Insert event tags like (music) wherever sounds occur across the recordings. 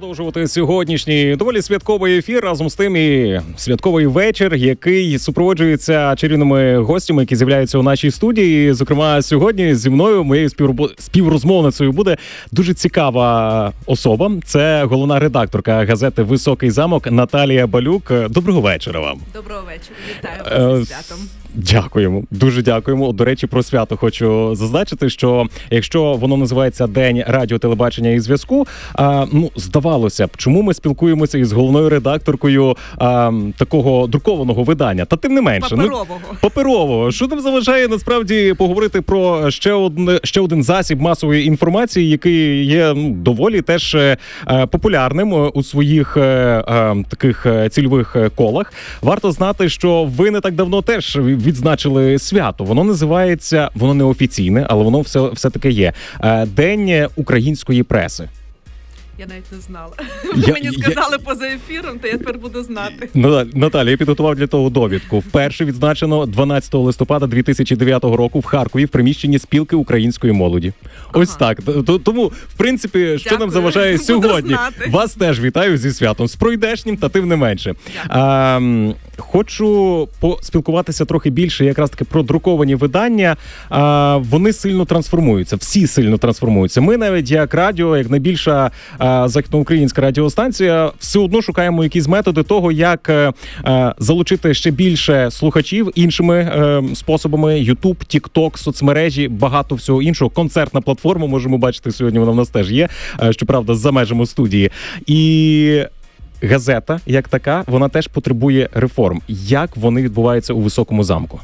продовжувати сьогоднішній доволі святковий ефір разом з тим і святковий вечір, який супроводжується чарівними гостями, які з'являються у нашій студії. Зокрема, сьогодні зі мною моєю співробо- співрозмовницею буде дуже цікава особа. Це головна редакторка газети Високий замок Наталія Балюк. Доброго вечора вам. Доброго вечора. Вітаю вас Е, зі святом. Дякуємо, дуже дякуємо. До речі, про свято хочу зазначити, що якщо воно називається День радіо, телебачення і зв'язку, ну здавалося б, чому ми спілкуємося із головною редакторкою а, такого друкованого видання? Та тим не менше, ну Паперового. паперового. Що нам заважає насправді поговорити про ще один ще один засіб масової інформації, який є ну, доволі теж е, популярним е, у своїх е, е, таких е, цільових колах. Варто знати, що ви не так давно теж відзначили свято. Воно називається воно не офіційне, але воно все, все таки є День української преси. Я навіть не знала. (laughs) Я- Ви мені я- сказали поза ефіром, то я тепер буду знати. Наталя, я підготував для того довідку. Вперше відзначено 12 листопада 2009 року в Харкові в приміщенні спілки української молоді. Ось так. Тому, в принципі, що нам заважає сьогодні? Вас теж вітаю зі святом. З пройдешнім та тим не менше. Хочу поспілкуватися трохи більше, якраз таки про друковані видання. А, вони сильно трансформуються, всі сильно трансформуються. Ми навіть як радіо, як найбільша західноукраїнська радіостанція, все одно шукаємо якісь методи того, як е, е, залучити ще більше слухачів іншими е, способами: YouTube, TikTok, соцмережі, багато всього іншого. Концертна платформа можемо бачити сьогодні. Вона в нас теж є. Щоправда, за межами студії і. Газета, як така, вона теж потребує реформ. Як вони відбуваються у високому замку?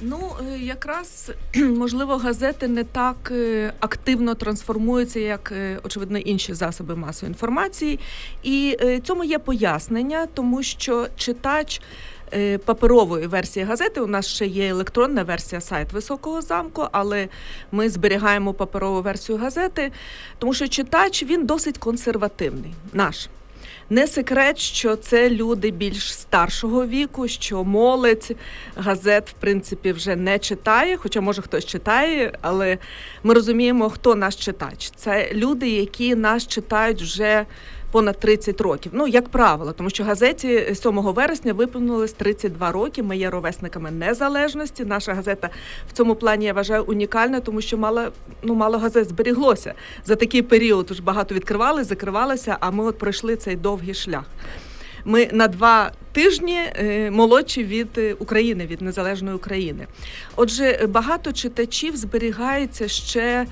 Ну, е, якраз можливо, газети не так е, активно трансформуються, як е, очевидно інші засоби масової інформації. І цьому є пояснення, тому що читач. Паперової версії газети у нас ще є електронна версія сайт Високого замку, але ми зберігаємо паперову версію газети, тому що читач він досить консервативний. Наш не секрет, що це люди більш старшого віку, що молодь газет, в принципі, вже не читає, хоча може хтось читає, але ми розуміємо, хто наш читач. Це люди, які нас читають вже понад 30 років. Ну, як правило, тому що газеті 7 вересня виповнилось 32 роки. Ми є ровесниками незалежності. Наша газета в цьому плані я вважаю унікальна, тому що мало, ну, мало газет зберіглося за такий період. Тож багато відкривали, закривалися, а ми от пройшли цей довгий шлях. Ми на два тижні е, молодші від е, України, від незалежної України. Отже, е, багато читачів зберігається ще.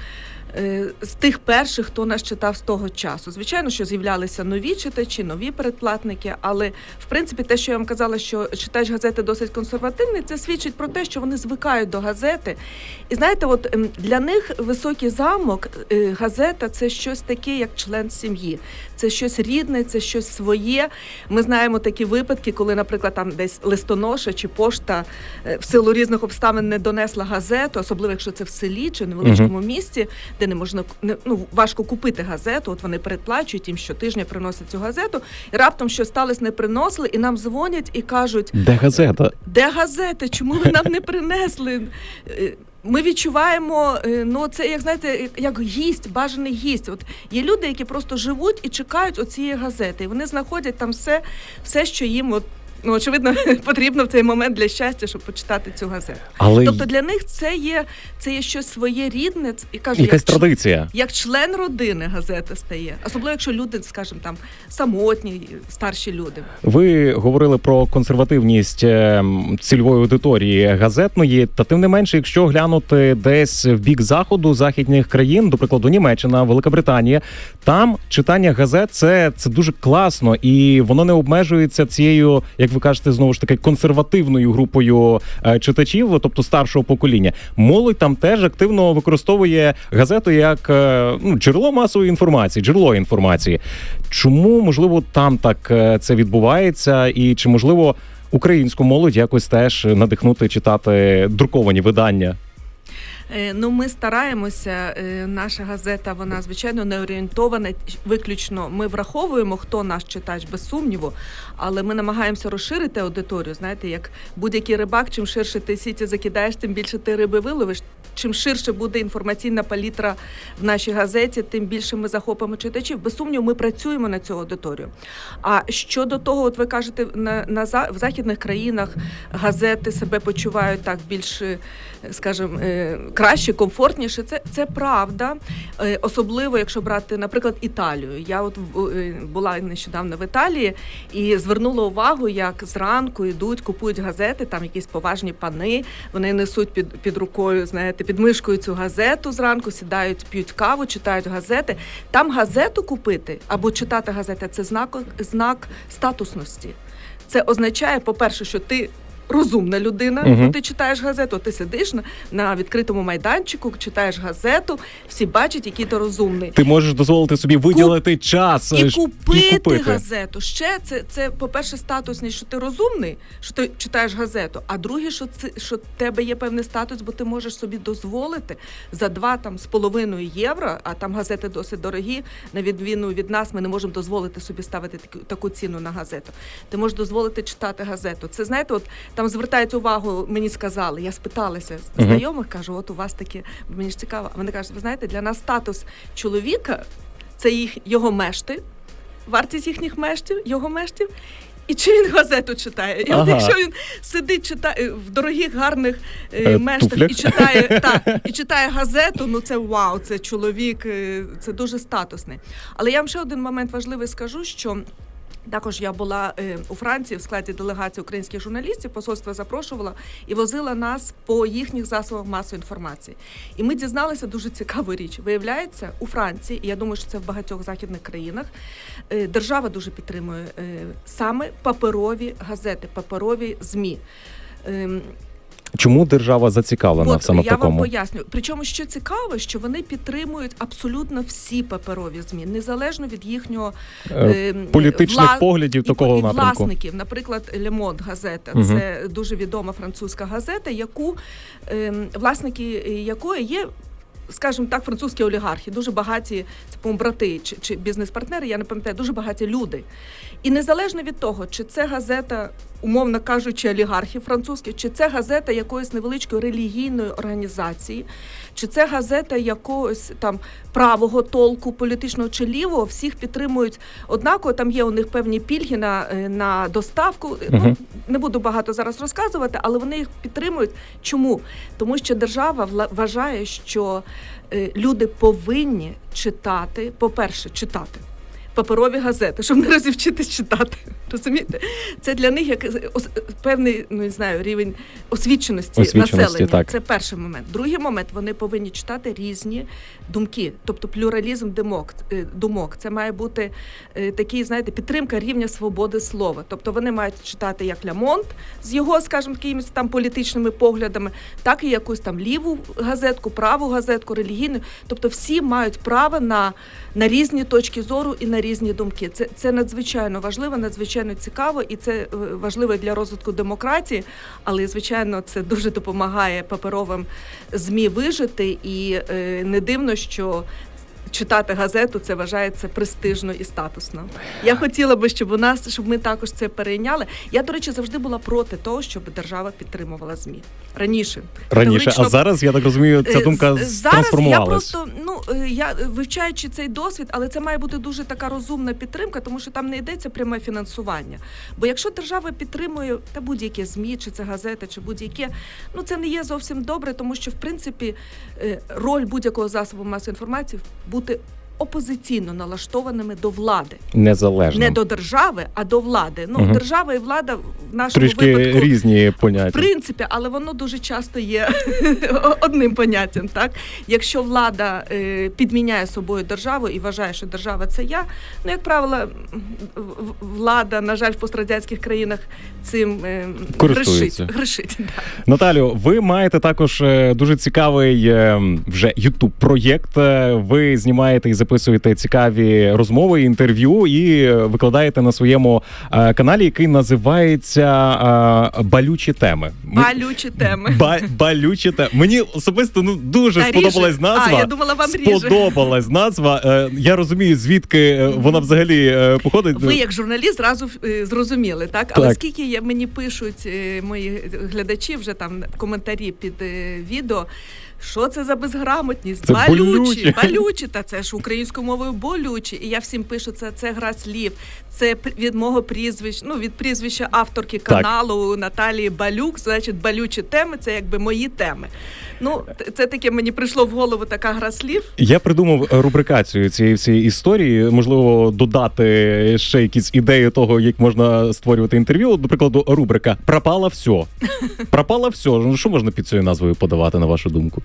Е, З тих перших, хто нас читав з того часу, звичайно, що з'являлися нові читачі, нові передплатники. Але в принципі, те, що я вам казала, що читач газети досить консервативний, це свідчить про те, що вони звикають до газети. І знаєте, от ем, для них високий замок, е, газета це щось таке, як член сім'ї. Це щось рідне, це щось своє. Ми знаємо такі випадки, коли, наприклад, там десь листоноша чи пошта е, в силу різних обставин не донесла газету, особливо якщо це в селі чи в невеличкому місті, де не можна не, ну, важко купити газету. От вони передплачують їм щотижня приносять цю газету. І раптом що сталося, не приносили, і нам дзвонять і кажуть: Де газета? де газети? Чому ви нам не принесли? Е, Ми відчуваємо, е, ну це як знаєте, як гість, бажаний гість. От є люди, які просто живуть і чекають оцієї газети. І вони знаходять там все, все, що їм от. Ну, очевидно, (laughs) потрібно в цей момент для щастя, щоб почитати цю газету. Але Тобто для них це є, це є щось своє рідне, і кажу, якась як, традиція. як член родини газета стає, особливо якщо люди, скажімо, там самотні, старші люди. Ви говорили про консервативність ем, цільової аудиторії газетної, та тим не менше, якщо глянути десь в бік заходу західних країн, до прикладу, Німеччина, Великобританія, там читання газет це, це дуже класно, і воно не обмежується цією, як ви кажете, знову ж таки консервативною групою е, читачів, тобто старшого покоління. Молодь там теж активно використовує газету як е, ну, джерело масової інформації, джерело інформації. Чому можливо там так е, це відбувається, і чи можливо українську молодь якось теж надихнути читати друковані видання? Е, Ну, ми стараємося. е, Наша газета, вона звичайно не орієнтована. Виключно ми враховуємо, хто наш читач без сумніву, але ми намагаємося розширити аудиторію. Знаєте, як будь-який рибак, чим ширше ти сіті закидаєш, тим більше ти риби виловиш. Чим ширше буде інформаційна палітра в нашій газеті, тим більше ми захопимо читачів. Без сумніву, ми працюємо на цю аудиторію. А щодо того, от ви кажете, на, на в західних країнах газети себе почувають так більш, е, скажімо, е, краще, комфортніше. Це, це правда. Е, Особливо, якщо брати, наприклад, Італію. Я от була нещодавно в Італії і звернула увагу, як зранку йдуть, купують газети, там якісь поважні пани. Вони несуть під, під рукою, знаєте, під мишкою цю газету зранку, сідають, п'ють каву, читають газети. Там газету купити або читати газети це знак, знак статусності. Це означає, по-перше, що ти. Розумна людина, Мгм. бо ти читаєш газету, ти сидиш на, на відкритому майданчику, читаєш газету, всі бачать, який ти розумний. Ти можеш дозволити собі виділити час е, І щ- купити, газету. Ще це, це по-перше, статусність, що ти розумний, що ти читаєш газету. А друге, що це що в тебе є певний статус, бо ти можеш собі дозволити за два там з половиною євро, а там газети досить дорогі. На відміну від нас, ми не можемо дозволити собі ставити таку, таку ціну на газету. Ти можеш дозволити читати газету. Це знаєте, от там звертають увагу, мені сказали, я спиталася з знайомих, кажу, от у вас таке, мені ж цікаво. Вони кажуть, ви знаєте, для нас статус чоловіка це їх його мешти, вартість їхніх мештів, його мештів. І чи він газету читає? І от якщо він сидить, читає в дорогих гарних е, Е, мештах туфлях. і читає (laughs) та, і читає газету, ну це вау, це чоловік, е, це дуже статусний. Але я вам ще один момент важливий скажу, що. Також я була е, у Франції в складі делегації українських журналістів. Посольство запрошувала і возила нас по їхніх засобах масової інформації. І ми дізналися дуже цікаву річ. Виявляється, у Франції, і я думаю, що це в багатьох західних країнах, е, держава дуже підтримує е, саме паперові газети, паперові змі. Чому держава зацікавлена От, саме в я вам поясню. Причому що цікаво, що вони підтримують абсолютно всі паперові змі, незалежно від їхнього Е, ем, Політичних вла- поглядів і, такого і напрямку. власників. Наприклад, Лемонт газета угу. це дуже відома французька газета, яку е, власники якої є. Скажімо так, французькі олігархи, дуже багаті, це по брати чи, чи бізнес-партнери, я не пам'ятаю, дуже багаті люди. І незалежно від того, чи це газета, умовно кажучи, олігархів французьких, чи це газета якоїсь невеличкої релігійної організації, чи це газета якогось там правого толку, політичного чи лівого, всіх підтримують однаково. Там є у них певні пільги на, е, на доставку. Мгм. Ну, не буду багато зараз розказувати, але вони їх підтримують. Чому? Тому що держава вважає, що е, люди повинні читати, по-перше, читати. Паперові газети, щоб не розівчитись читати. Розумієте? Це для них як певний ну не знаю рівень освіченості, Освіченості, населення. так. Це перший момент. Другий момент вони повинні читати різні думки, тобто плюралізм думок. е, думок. Це має бути е, такий, знаєте, підтримка рівня свободи слова. Тобто вони мають читати як Лямонт з його, скажімо, якимись там політичними поглядами, так і якусь там ліву газетку, праву газетку, релігійну. Тобто всі мають право на, на різні точки зору і на різні думки. Це, це надзвичайно важливо, надзвичайно цікаво, і це е, важливо для розвитку демократії. Але звичайно, це дуже допомагає паперовим змі вижити, і е, не дивно, що. Читати газету це вважається престижно і статусно. Я хотіла би, щоб у нас, щоб ми також це перейняли. Я, до речі, завжди була проти того, щоб держава підтримувала змі раніше. Раніше, а зараз я так розумію, ця Е, думка зараз я просто ну е, я е, вивчаючи цей досвід, але це має бути дуже така розумна підтримка, тому що там не йдеться пряме фінансування. Бо якщо держава підтримує та будь-які змі, чи це газети, чи будь-яке, ну це не є зовсім добре, тому що в принципі роль будь-якого засобу масової інформації бути опозиційно налаштованими до влади, Незалежно. не до держави, а до влади. Ну Мгм. держава і влада в нашому Трішки випадку різні в принципі, але воно дуже часто є (laughs) одним поняттям. Так, якщо влада е, підміняє собою державу і вважає, що держава це я, ну як правило, влада, на жаль, в пострадянських країнах цим е, грішить. грішить да. Наталю, ви маєте також е, дуже цікавий е, вже ютуб проєкт. Е, Ви знімаєте і записуєте цікаві розмови, інтерв'ю і викладаєте на своєму е, каналі, який називається е, Балючі теми. Ми- Балючі теми. Ба- балючі теми. Мені особисто ну дуже А, ріже? сподобалась назва. А, я думала, вам ріже. Сподобалась назва. Е, Я розумію, звідки е, вона взагалі е, походить. Ви як журналіст зразу е, зрозуміли, так? Але скільки є, мені пишуть мої глядачі вже там коментарі під відео, Що це за безграмотність? Це болючі. (laughs) болючі, та це ж українською мовою болючі. І я всім пишу, це, це гра слів, це від мого прізвища, ну від прізвища авторки Так. каналу Наталії Балюк. Значить, болючі теми це якби мої теми. Ну, це таке мені прийшло в голову така гра слів. Я придумав рубрикацію цієї всієї історії. Можливо, додати ще якісь ідеї того, як можна створювати інтерв'ю. До прикладу, рубрика Пропало все. Пропало все. Ну що можна під цією назвою подавати, на вашу думку?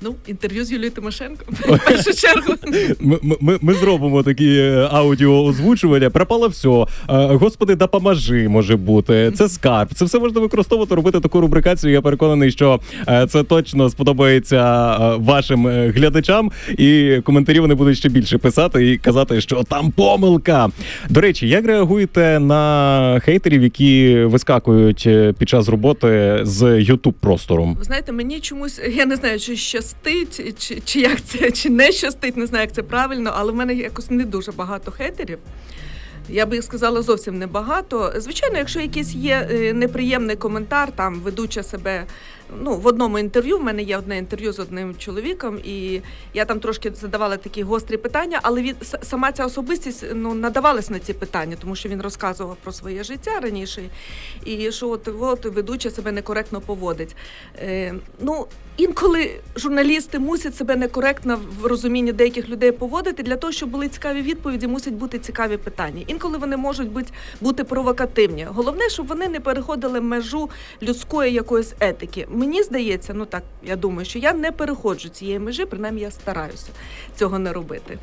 Ну, інтерв'ю з Юлією Тимошенко (laughs) в першу чергу. Ми, ми, ми зробимо такі е, аудіо озвучування. Пропало все. Е, Господи, допоможи, може бути. Це скарб. Це все можна використовувати, робити таку рубрикацію. Я переконаний, що е, це точно сподобається вашим глядачам, і коментарі вони будуть ще більше писати і казати, що там помилка. До речі, як реагуєте на хейтерів, які вискакують під час роботи з youtube простором? Ви знаєте, мені чомусь я не знаю, чи щастить, чи, чи як це, чи не щастить, не знаю, як це правильно, але в мене якось не дуже багато хейтерів. Я би сказала зовсім небагато. Звичайно, якщо якийсь є е, неприємний коментар, там ведуча себе. Ну, в одному інтерв'ю в мене є одне інтерв'ю з одним чоловіком, і я там трошки задавала такі гострі питання, але він сама ця особистість ну надавалась на ці питання, тому що він розказував про своє життя раніше, і що от, от ведуча себе некоректно поводить. Е, ну інколи журналісти мусять себе некоректно в розумінні деяких людей поводити для того, щоб були цікаві відповіді, мусять бути цікаві питання. Інколи вони можуть бути, бути провокативні. Головне, щоб вони не переходили межу людської якоїсь етики. Мені здається, ну так я думаю, що я не переходжу цієї межі, принаймні я стараюся цього не робити.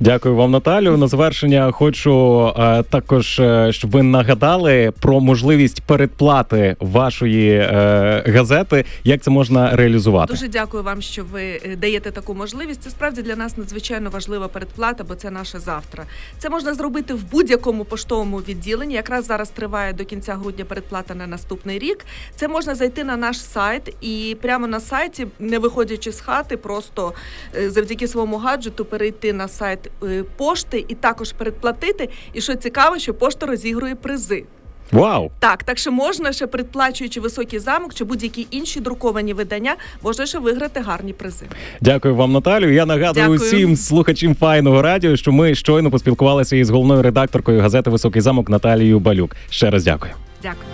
Дякую вам, Наталю. На завершення хочу е, також, е, щоб ви нагадали про можливість передплати вашої е, газети. Як це можна реалізувати? Дуже дякую вам, що ви е, даєте таку можливість. Це справді для нас надзвичайно важлива передплата, бо це наше завтра. Це можна зробити в будь-якому поштовому відділенні. Якраз зараз триває до кінця грудня передплата на наступний рік. Це можна зайти на наш сайт і прямо на сайті, не виходячи з хати, просто е, завдяки своєму гаджету перейти на сайт е, пошти і також передплатити. І що цікаво, що пошта розігрує призи. Вау! Так, так що можна ще предплачуючи високий замок чи будь-які інші друковані видання, можна ще виграти гарні призи. Дякую вам, Наталю. Я нагадую Дякую. усім слухачам файного радіо, що ми щойно поспілкувалися із головною редакторкою газети Високий замок Наталією Балюк. Ще раз дякую. Дякую.